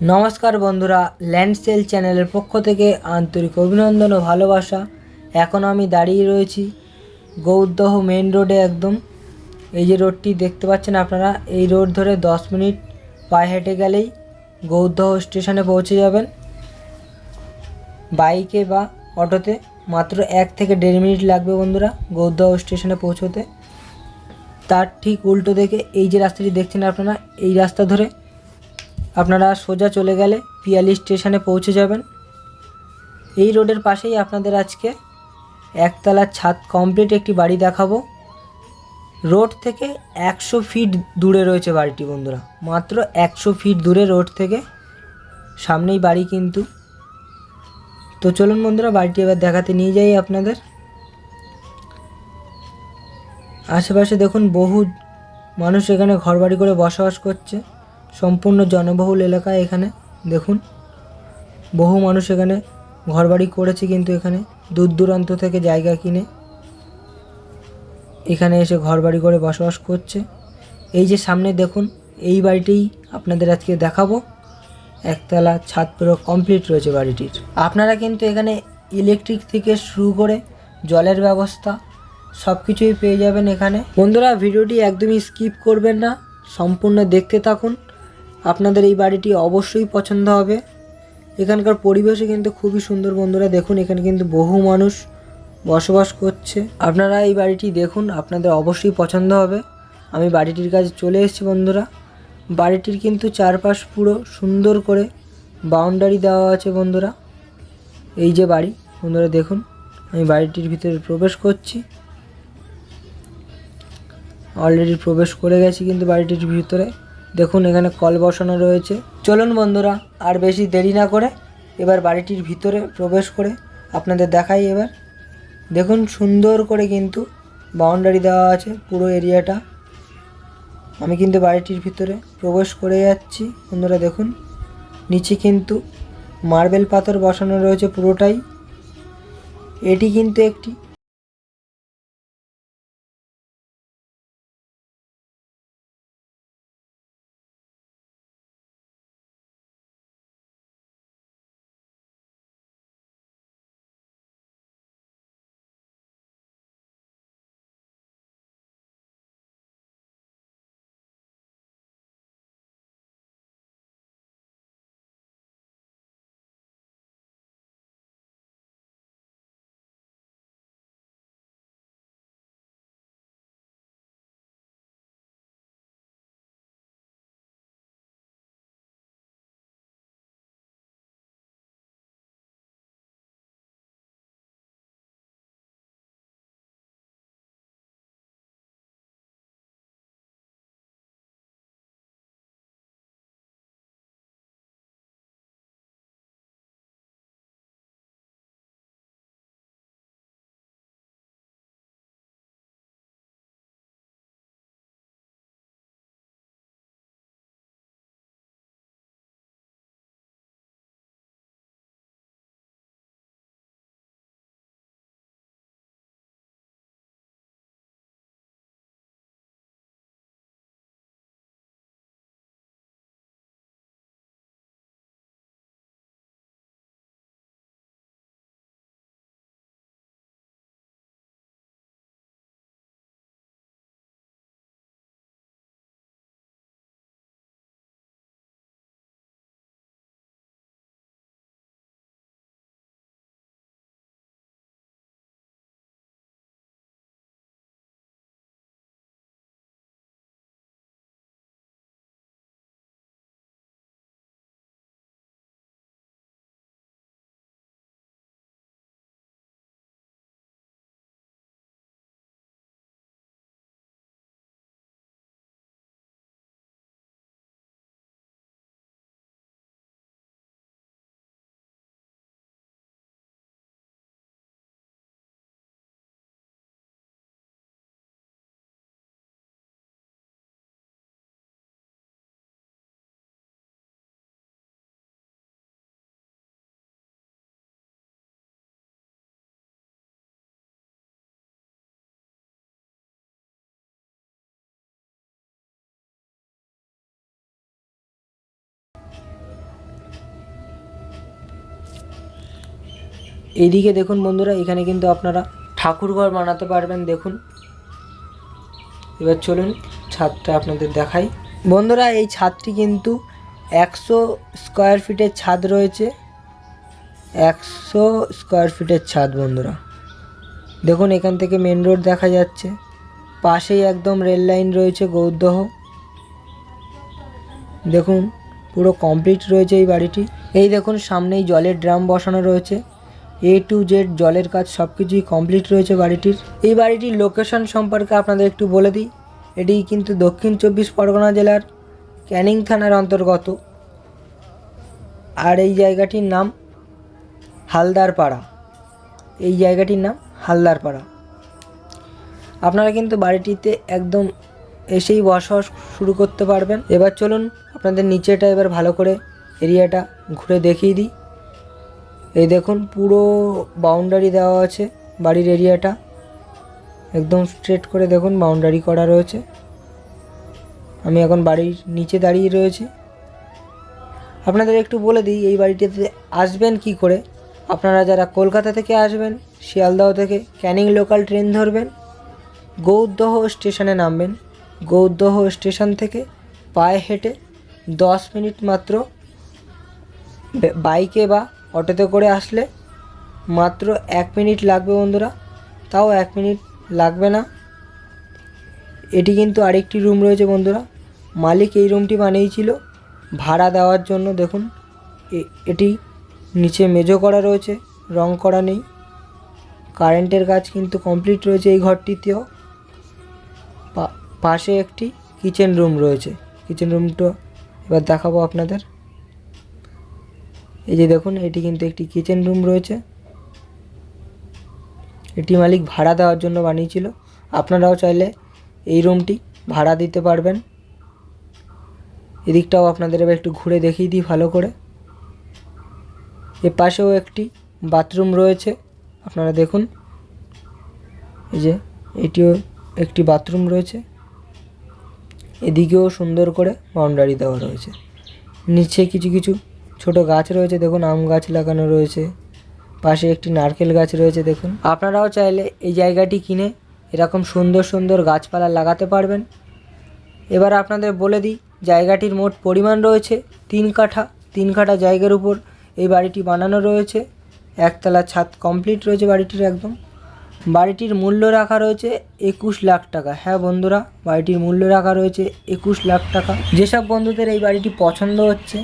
নমস্কার বন্ধুরা ল্যান্ডসেল চ্যানেলের পক্ষ থেকে আন্তরিক অভিনন্দন ও ভালোবাসা। এখন আমি দাঁড়িয়ে রয়েছি গৌরদহ মেন রোডে একদম। এই যে রোডটি দেখতে পাচ্ছেন আপনারা, এই রোড ধরে দশ মিনিট পায়ে হেঁটে গেলেই গৌরদহ স্টেশনে পৌঁছে যাবেন। বাইকে বা অটোতে মাত্র এক থেকে দেড় মিনিট লাগবে বন্ধুরা গৌরদহ স্টেশনে পৌঁছোতে। তার ঠিক উল্টো দেখে এই যে রাস্তাটি দেখছেন আপনারা, এই রাস্তা ধরে আপনারা সোজা চলে গেলে পিয়ালি স্টেশনে পৌঁছে যাবেন। এই রোডের পাশেই আপনাদের আজকে একতলার ছাদ কমপ্লিট একটি বাড়ি দেখাবো। রোড থেকে একশো ফিট দূরে রয়েছে বাড়িটি বন্ধুরা। মাত্র একশো ফিট দূরে রোড থেকে সামনেই বাড়ি কিন্তু। তো চলুন বন্ধুরা, বাড়িটি এবার দেখাতে নিয়ে যাই আপনাদের। আশেপাশে দেখুন বহু মানুষ এখানে ঘরবাড়ি করে বসবাস করছে। সম্পূর্ণ জনবহুল এলাকা এখানে, দেখুন। বহু মানুষ এখানে ঘরবাড়ি করেছে কিন্তু এখানে দূর দূরান্ত থেকে জায়গা কিনে এখানে এসে ঘরবাড়ি করে বসবাস করছে। এই যে সামনে দেখুন, এই বাড়িটিই আপনাদের আজকে দেখাবো। একতলা ছাদ পুরো কমপ্লিট রয়েছে বাড়িটির। আপনারা কিন্তু এখানে ইলেকট্রিক থেকে শুরু করে জলের ব্যবস্থা সব কিছুই পেয়ে যাবেন এখানে। বন্ধুরা, ভিডিওটি একদমই স্কিপ করবেন না। সম্পূর্ণ দেখতে থাকুন। আপনাদের এই বাড়িটি অবশ্যই পছন্দ হবে। এখানকার পরিবেশও কিন্তু খুবই সুন্দর বন্ধুরা। দেখুন, এখানে কিন্তু বহু মানুষ বসবাস করছে। আপনারা এই বাড়িটি দেখুন, আপনাদের অবশ্যই পছন্দ হবে। আমি বাড়িটির কাছে চলে এসেছি বন্ধুরা। বাড়িটির কিন্তু চারপাশ পুরো সুন্দর করে বাউন্ডারি দেওয়া আছে বন্ধুরা। এই যে বাড়ি, বন্ধুরা দেখুন, আমি বাড়িটির ভিতরে প্রবেশ করছি। অলরেডি প্রবেশ করে গেছি কিন্তু বাড়িটির ভিতরে। দেখুন এখানে কল বসানো রয়েছে। চলুন বন্ধুরা, আর বেশি দেরি না করে এবার বাড়িটির ভিতরে প্রবেশ করে আপনাদের দেখাই এবার। দেখুন সুন্দর করে কিন্তু বাউন্ডারি দেওয়া আছে পুরো এরিয়াটা। আমি কিন্তু বাড়িটির ভিতরে প্রবেশ করে যাচ্ছি। বন্ধুরা দেখুন, নিচে কিন্তু মার্বেল পাথর বসানো রয়েছে পুরোটাই। এটি কিন্তু একটি এইদিকে দেখুন বন্ধুরা, এখানে কিন্তু আপনারা ঠাকুর ঘর বানাতে পারবেন, দেখুন। এবার চলুন ছাদটা আপনাদের দেখাই। বন্ধুরা, এই ছাদটি কিন্তু একশো স্কোয়ার ফিটের ছাদ রয়েছে। একশো স্কোয়ার ফিটের ছাদ বন্ধুরা। দেখুন, এখান থেকে মেন রোড দেখা যাচ্ছে। পাশেই একদম রেল লাইন রয়েছে গৌরদহ। দেখুন, পুরো কমপ্লিট রয়েছে এই বাড়িটি। এই দেখুন, সামনেই জলের ড্রাম বসানো রয়েছে। এ টু জেড জলের কাজ সব কিছুই কমপ্লিট রয়েছে বাড়িটির। এই বাড়িটির লোকেশন সম্পর্কে আপনাদের একটু বলে দিই। এটি কিন্তু দক্ষিণ চব্বিশ পরগনা জেলার ক্যানিং থানার অন্তর্গত। আর এই জায়গাটির নাম হালদারপাড়া। এই জায়গাটির নাম হালদারপাড়া। আপনারা কিন্তু বাড়িটিতে একদম এসেই বসবাস শুরু করতে পারবেন। এবার চলুন আপনাদের নিচেটা এবার ভালো করে এরিয়াটা ঘুরে দেখিয়ে দিই। এই দেখুন, পুরো বাউন্ডারি দেওয়া আছে বাড়ির এরিয়াটা একদম স্ট্রেট করে দেখুন বাউন্ডারি করা রয়েছে। আমি এখন বাড়ির নিচে দাঁড়িয়ে রয়েছি। আপনাদের একটু বলে দিই, এই বাড়িটিতে আসবেন কি করে? আপনারা যারা কলকাতা থেকে আসবেন, শিয়ালদহ থেকে ক্যানিং লোকাল ট্রেন ধরবেন, গৌরদহ স্টেশনে নামবেন। গৌরদহ স্টেশন থেকে পায়ে হেঁটে দশ মিনিট মাত্র বাইকে বা অটোতে করে আসলে মাত্র এক মিনিট লাগবে বন্ধুরা। তাও এক মিনিট লাগবে না। এটি কিন্তু আরেকটি রুম রয়েছে বন্ধুরা। মালিক এই রুমটি বানিয়েছিল ভাড়া দেওয়ার জন্য। দেখুন এটি নিচে মেজো করা রয়েছে, রং করা নেই। কারেন্টের কাজ কিন্তু কমপ্লিট রয়েছে এই ঘরটিতেও। পাশে একটি কিচেন রুম রয়েছে। কিচেন রুমটা এবার দেখাবো আপনাদের। এই যে দেখুন, এটি কিন্তু একটি কিচেন রুম রয়েছে। এটি মালিক ভাড়া দেওয়ার জন্য বানিয়েছিল। আপনারাও চাইলে এই রুমটি ভাড়া দিতে পারবেন। এদিকটাও আপনাদের এবার একটু ঘুরে দেখিয়ে দিই ভালো করে। এ পাশেও একটি বাথরুম রয়েছে। আপনারা দেখুন, এই যে এটিও একটি বাথরুম রয়েছে। এদিকেও সুন্দর করে বাউন্ডারি দেওয়া রয়েছে। নিচে কিছু কিছু ছোট গাছ রয়েছে, দেখুন, আম গাছ লাগানো রয়েছে। পাশে একটি নারকেল গাছ রয়েছে, দেখুন। আপনারাও চাইলে এই জায়গাটি কিনে এরকম সুন্দর সুন্দর গাছপালা লাগাতে পারবেন। এবার আপনাদের বলে দিই, জায়গাটির মোট পরিমাণ রয়েছে তিন কাঠা। তিন কাঠা জায়গার উপর এই বাড়িটি বানানো রয়েছে। একতলা ছাদ কমপ্লিট রয়েছে বাড়িটির একদম। বাড়িটির মূল্য রাখা রয়েছে একুশ লাখ টাকা। হ্যাঁ বন্ধুরা, বাড়িটির মূল্য রাখা রয়েছে একুশ লাখ টাকা। যেসব বন্ধুদের এই বাড়িটি পছন্দ হচ্ছে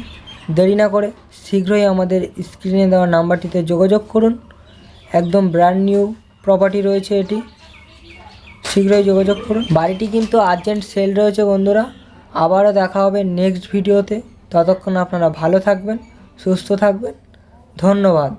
দেরি না করে শীঘ্রই আমাদের স্ক্রিনে দেওয়া নাম্বারটিতে যোগাযোগ করুন। একদম ব্র্যান্ড নিউ প্রপার্টি রয়েছে এটি। শীঘ্রই যোগাযোগ করুন। বাড়িটি কিন্তু আর্জেন্ট সেল রয়েছে বন্ধুরা। আবারও দেখা হবে নেক্সট ভিডিওতে ততক্ষণ আপনারা ভালো থাকবেন, সুস্থ থাকবেন। ধন্যবাদ।